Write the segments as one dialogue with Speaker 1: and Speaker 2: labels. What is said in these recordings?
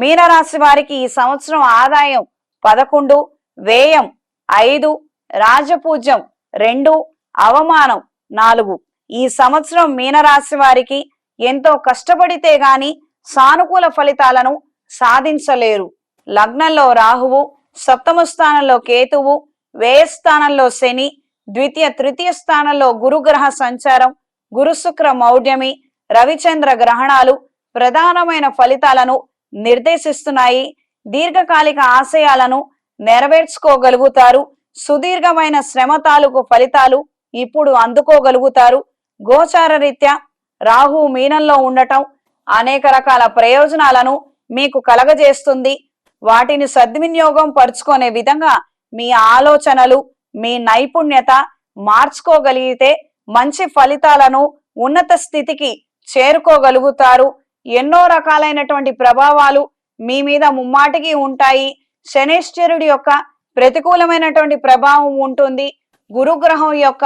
Speaker 1: మీనరాశి వారికి ఈ సంవత్సరం ఆదాయం పదకొండు వ్యయం ఐదు రాజపూజ్యం రెండు అవమానం నాలుగు. ఈ సంవత్సరం మీనరాశి వారికి ఎంతో కష్టపడితే గాని సానుకూల ఫలితాలను సాధించలేరు. లగ్నంలో రాహువు సప్తమ స్థానంలో కేతువు వ్యయ స్థానంలో శని ద్వితీయ తృతీయ స్థానంలో గురుగ్రహ సంచారం గురు శుక్ర మౌఢ్యమి రవిచంద్ర గ్రహణాలు ప్రధానమైన ఫలితాలను నిర్దేశిస్తున్నాయి. దీర్ఘకాలిక ఆశయాలను నెరవేర్చుకోగలుగుతారు. సుదీర్ఘమైన శ్రమ తాలూకు ఫలితాలు ఇప్పుడు అందుకోగలుగుతారు. గోచార రీత్యా రాహు మీనంలో ఉండటం అనేక రకాల ప్రయోజనాలను మీకు కలగజేస్తుంది. వాటిని సద్వినియోగం పరుచుకునే విధంగా మీ ఆలోచనలు మీ నైపుణ్యత మార్చుకోగలిగితే మంచి ఫలితాలను ఉన్నత స్థితికి చేరుకోగలుగుతారు. ఎన్నో రకాలైనటువంటి ప్రభావాలు మీ మీద ముమ్మాటికి ఉంటాయి. శనేశ్వరుడి యొక్క ప్రతికూలమైనటువంటి ప్రభావం ఉంటుంది. గురుగ్రహం యొక్క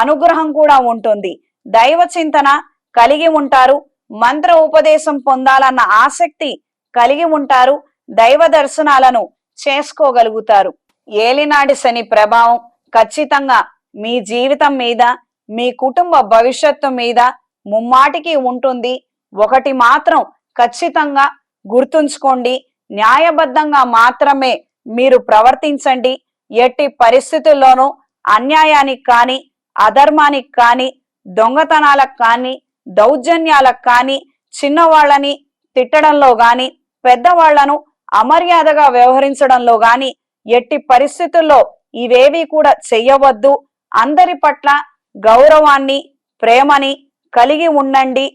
Speaker 1: అనుగ్రహం కూడా ఉంటుంది. దైవ చింతన కలిగి ఉంటారు. మంత్ర ఉపదేశం పొందాలన్న ఆసక్తి కలిగి ఉంటారు. దైవ దర్శనాలను చేసుకోగలుగుతారు. ఏలినాడి శని ప్రభావం ఖచ్చితంగా మీ జీవితం మీద మీ కుటుంబ భవిష్యత్తు మీద ముమ్మాటికి ఉంటుంది. ఒకటి మాత్రం ఖచ్చితంగా గుర్తుంచుకోండి. న్యాయబద్ధంగా మాత్రమే మీరు ప్రవర్తించండి. ఎట్టి పరిస్థితుల్లోనూ అన్యాయానికి కానీ అధర్మానికి కానీ దొంగతనాలకు కానీ దౌర్జన్యాలకు కానీ చిన్నవాళ్ళని తిట్టడంలో గాని పెద్దవాళ్ళను అమర్యాదగా వ్యవహరించడంలో గాని ఎట్టి పరిస్థితుల్లో ఇవేవి కూడా చెయ్యవద్దు. అందరి పట్ల గౌరవాన్ని ప్రేమని కలిగి ఉండండి.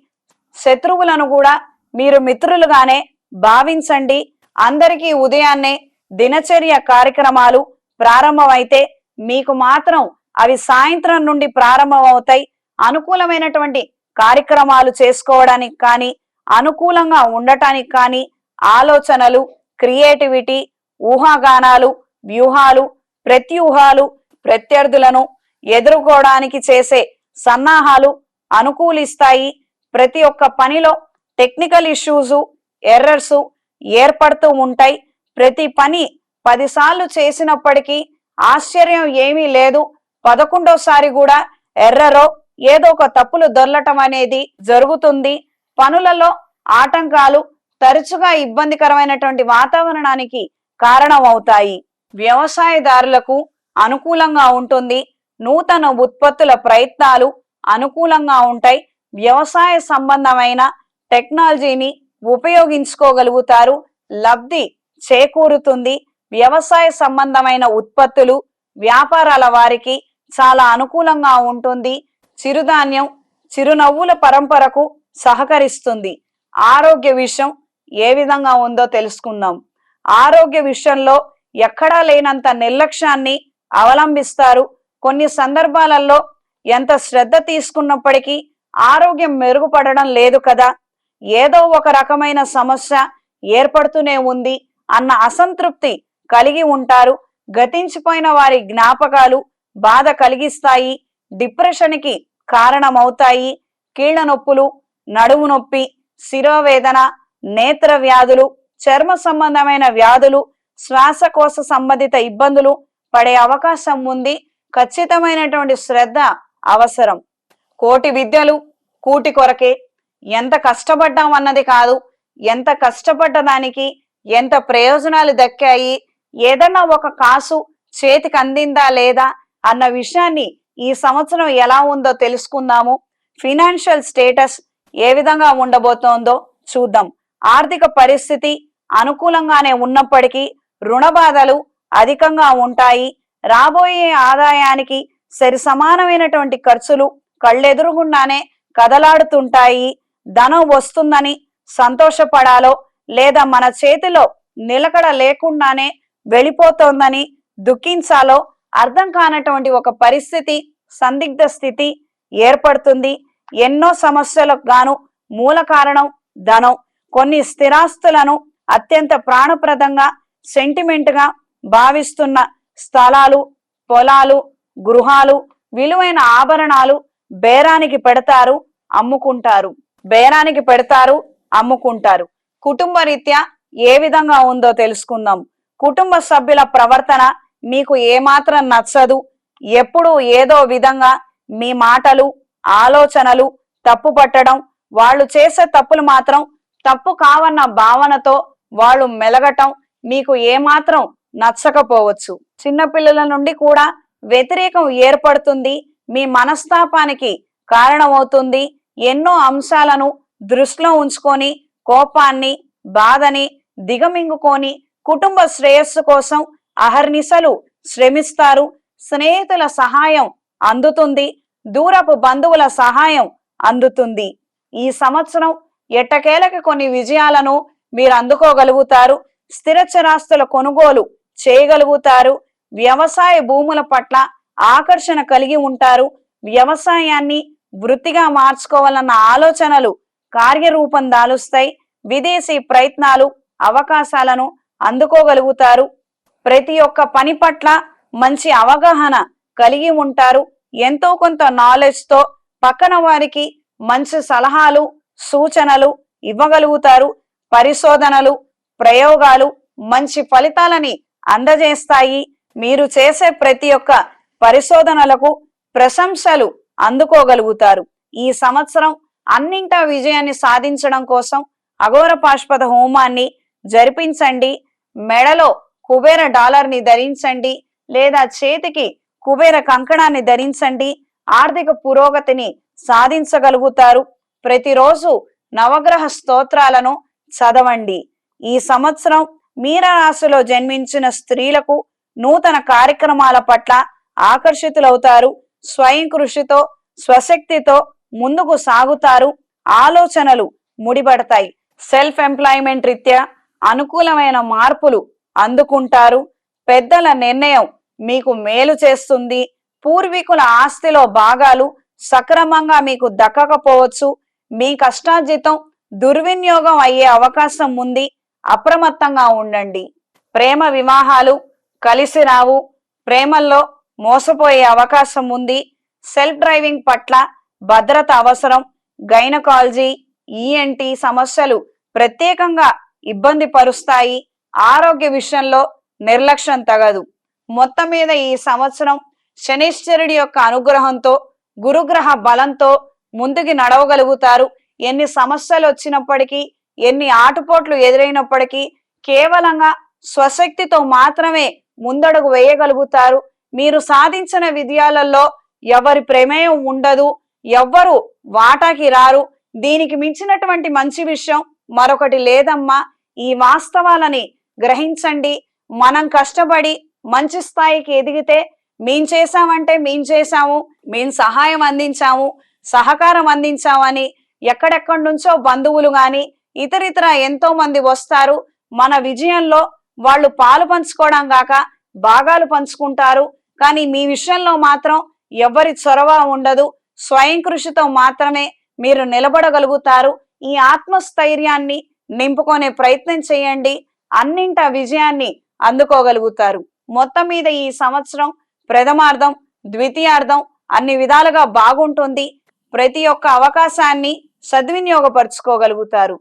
Speaker 1: శత్రువులను కూడా మీరు మిత్రులుగానే భావించండి. అందరికీ ఉదయాన్నే దినచర్య కార్యక్రమాలు ప్రారంభమైతే మీకు మాత్రం అవి సాయంత్రం నుండి ప్రారంభమవుతాయి. అనుకూలమైనటువంటి కార్యక్రమాలు చేసుకోవడానికి కానీ అనుకూలంగా ఉండటానికి కానీ ఆలోచనలు క్రియేటివిటీ ఊహాగానాలు వ్యూహాలు ప్రత్యూహాలు ప్రత్యర్థులను ఎదుర్కోవడానికి చేసే సన్నాహాలు అనుకూలిస్తాయి. ప్రతి ఒక్క పనిలో టెక్నికల్ ఇష్యూస్ ఎర్రర్స్ ఏర్పడుతూ ఉంటాయి. ప్రతి పని పదిసార్లు చేసినప్పటికీ ఆశ్చర్యం ఏమీ లేదు. పదకొండోసారి కూడా ఎర్రరో ఏదో ఒక తప్పులు దొర్లటం అనేది జరుగుతుంది. పనులలో ఆటంకాలు తరచుగా ఇబ్బందికరమైనటువంటి వాతావరణానికి కారణమవుతాయి. వ్యవసాయదారులకు అనుకూలంగా ఉంటుంది. నూతన ఉత్పత్తుల ప్రయత్నాలు అనుకూలంగా ఉంటాయి. వ్యవసాయ సంబంధమైన టెక్నాలజీని ఉపయోగించుకోగలుగుతారు. లబ్ధి చేకూరుతుంది. వ్యవసాయ సంబంధమైన ఉత్పత్తులు వ్యాపారాల వారికి చాలా అనుకూలంగా ఉంటుంది. చిరుధాన్యం చిరునవ్వుల పరంపరకు సహకరిస్తుంది. ఆరోగ్య విషయం ఏ విధంగా ఉందో తెలుసుకుందాం. ఆరోగ్య విషయంలో ఎక్కడా లేనంత నిర్లక్ష్యాన్ని అవలంబిస్తారు. కొన్ని సందర్భాలలో ఎంత శ్రద్ధ తీసుకున్నప్పటికీ ఆరోగ్యం మెరుగుపడడం లేదు కదా. ఏదో ఒక రకమైన సమస్య ఏర్పడుతూనే ఉంది అన్న అసంతృప్తి కలిగి ఉంటారు. గతించిపోయిన వారి జ్ఞాపకాలు బాధ కలిగిస్తాయి. డిప్రెషన్కి కారణమవుతాయి. కీళ్ళ నొప్పులు నడుము నొప్పి శిరోవేదన నేత్ర వ్యాధులు చర్మ సంబంధమైన వ్యాధులు శ్వాసకోశ సంబంధిత ఇబ్బందులు పడే అవకాశం ఉంది. ఖచ్చితమైనటువంటి శ్రద్ధ అవసరం. కోటి విద్యలు కూటి కొరకే ఎంత కష్టపడ్డాం అన్నది కాదు ఎంత కష్టపడ్డ దానికి ఎంత ప్రయోజనాలు దక్కాయి ఏదన్నా ఒక కాసు చేతికి అందిందా లేదా అన్న విషయాన్ని ఈ సంవత్సరం ఎలా ఉందో తెలుసుకుందాము. ఫినాన్షియల్ స్టేటస్ ఏ విధంగా ఉండబోతోందో చూద్దాం. ఆర్థిక పరిస్థితి అనుకూలంగానే ఉన్నప్పటికీ రుణ బాధలు అధికంగా ఉంటాయి. రాబోయే ఆదాయానికి సరి సమానమైనటువంటి ఖర్చులు కళ్ళెదురుగుండానే కదలాడుతుంటాయి. ధనం వస్తుందని సంతోషపడాలో లేదా మన చేతిలో నిలకడ లేకుండానే వెళ్ళిపోతోందని దుఃఖించాలో అర్థం కానటువంటి ఒక పరిస్థితి సందిగ్ధ స్థితి ఏర్పడుతుంది. ఎన్నో సమస్యలకు గాను మూల కారణం ధనం. కొన్ని స్థిరాస్తులను అత్యంత ప్రాణప్రదంగా సెంటిమెంట్గా భావిస్తున్న స్థలాలు పొలాలు గృహాలు విలువైన ఆభరణాలు బేరానికి పెడతారు అమ్ముకుంటారు. బేరానికి పెడతారు అమ్ముకుంటారు. కుటుంబ రీత్యా ఏ విధంగా ఉందో తెలుసుకుందాం. కుటుంబ సభ్యుల ప్రవర్తన మీకు ఏమాత్రం నచ్చదు. ఎప్పుడు ఏదో విధంగా మీ మాటలు ఆలోచనలు తప్పు పట్టడం వాళ్ళు చేసే తప్పులు మాత్రం తప్పు కావన్న భావనతో వాళ్ళు మెలగటం మీకు ఏమాత్రం నచ్చకపోవచ్చు. చిన్నపిల్లల నుండి కూడా వ్యతిరేకం ఏర్పడుతుంది. మీ మనస్తాపానికి కారణమవుతుంది. ఎన్నో అంశాలను దృష్టిలో ఉంచుకొని కోపాన్ని బాధని దిగమింగుకొని కుటుంబ శ్రేయస్సు కోసం అహర్నిశలు శ్రమిస్తారు. స్నేహితుల సహాయం అందుతుంది. దూరపు బంధువుల సహాయం అందుతుంది. ఈ సంవత్సరం ఎట్టకేలకి కొన్ని విజయాలను మీరు అందుకోగలుగుతారు. స్థిర చరాస్తుల కొనుగోలు చేయగలుగుతారు. వ్యవసాయ భూముల పట్ల ఆకర్షణ కలిగి ఉంటారు. వ్యవసాయాన్ని వృత్తిగా మార్చుకోవాలన్న ఆలోచనలు కార్యరూపం దాలుస్తాయి. విదేశీ ప్రయత్నాలు అవకాశాలను అందుకోగలుగుతారు. ప్రతి ఒక్క పని పట్ల మంచి అవగాహన కలిగి ఉంటారు. ఎంతో కొంత నాలెడ్జ్తో పక్కన వారికి మంచి సలహాలు సూచనలు ఇవ్వగలుగుతారు. పరిశోధనలు ప్రయోగాలు మంచి ఫలితాలని అందజేస్తాయి. మీరు చేసే ప్రతి ఒక్క పరిశోధనలకు ప్రశంసలు అందుకోగలుగుతారు. ఈ సంవత్సరం అన్నింటా విజయాన్ని సాధించడం కోసం అఘోర పాష్పద హోమాన్ని జరిపించండి. మెడలో కుబేర డాలర్ని ధరించండి లేదా చేతికి కుబేర కంకణాన్ని ధరించండి. ఆర్థిక పురోగతిని సాధించగలుగుతారు. ప్రతిరోజు నవగ్రహ స్తోత్రాలను చదవండి. ఈ సంవత్సరం మీనరాశిలో జన్మించిన స్త్రీలకు నూతన కార్యక్రమాల పట్ల ఆకర్షితులవుతారు స్వయం కృషితో స్వశక్తితో ముందుకు సాగుతారు ఆలోచనలు ముడిపడతాయి. సెల్ఫ్ ఎంప్లాయ్మెంట్ రీత్యా అనుకూలమైన మార్పులు అందుకుంటారు. పెద్దల నిర్ణయం మీకు మేలు చేస్తుంది. పూర్వీకుల ఆస్తిలో భాగాలు సక్రమంగా మీకు దక్కకపోవచ్చు. మీ కష్టార్జితం దుర్వినియోగం అయ్యే అవకాశం ఉంది. అప్రమత్తంగా ఉండండి. ప్రేమ వివాహాలు కలిసి రావు. ప్రేమల్లో మోసపోయే అవకాశం ఉంది. సెల్ఫ్ డ్రైవింగ్ పట్ల భద్రత అవసరం. గైనకాలజీ ఈఎన్టి సమస్యలు ప్రత్యేకంగా ఇబ్బంది పరుస్తాయి. ఆరోగ్య విషయంలో నిర్లక్ష్యం తగదు. మొత్తం మీద ఈ సంవత్సరం శనిశ్చరుడి యొక్క అనుగ్రహంతో గురుగ్రహ బలంతో ముందుకి నడవగలుగుతారు. ఎన్ని సమస్యలు వచ్చినప్పటికీ ఎన్ని ఆటుపోట్లు ఎదురైనప్పటికీ కేవలంగా స్వశక్తితో మాత్రమే ముందడుగు వేయగలుగుతారు. మీరు సాధించిన విజయాలలో ఎవరి ప్రమేయం ఉండదు ఎవ్వరు వాటాకి రారు. దీనికి మించినటువంటి మంచి విషయం మరొకటి లేదమ్మా. ఈ వాస్తవాలని గ్రహించండి. మనం కష్టపడి మంచి స్థాయికి ఎదిగితే మేం చేశామంటే మేం చేశాము మేం సహాయం అందించాము సహకారం అందించామని ఎక్కడెక్కడి నుంచో బంధువులు గాని ఇతరితర ఎంతో మంది వస్తారు. మన విజయంలో వాళ్ళు పాలు పంచుకోవడం కాక భాగాలు పంచుకుంటారు. కానీ మీ విషయంలో మాత్రం ఎవరి చొరవ ఉండదు. స్వయం కృషితో మాత్రమే మీరు నిలబడగలుగుతారు. ఈ ఆత్మస్థైర్యాన్ని నింపుకునే ప్రయత్నం చేయండి. అన్నింట విజయాన్ని అందుకోగలుగుతారు. మొత్తం మీద ఈ సంవత్సరం ప్రథమార్థం ద్వితీయార్థం అన్ని విధాలుగా బాగుంటుంది. ప్రతి ఒక్క అవకాశాన్ని సద్వినియోగపరుచుకోగలుగుతారు.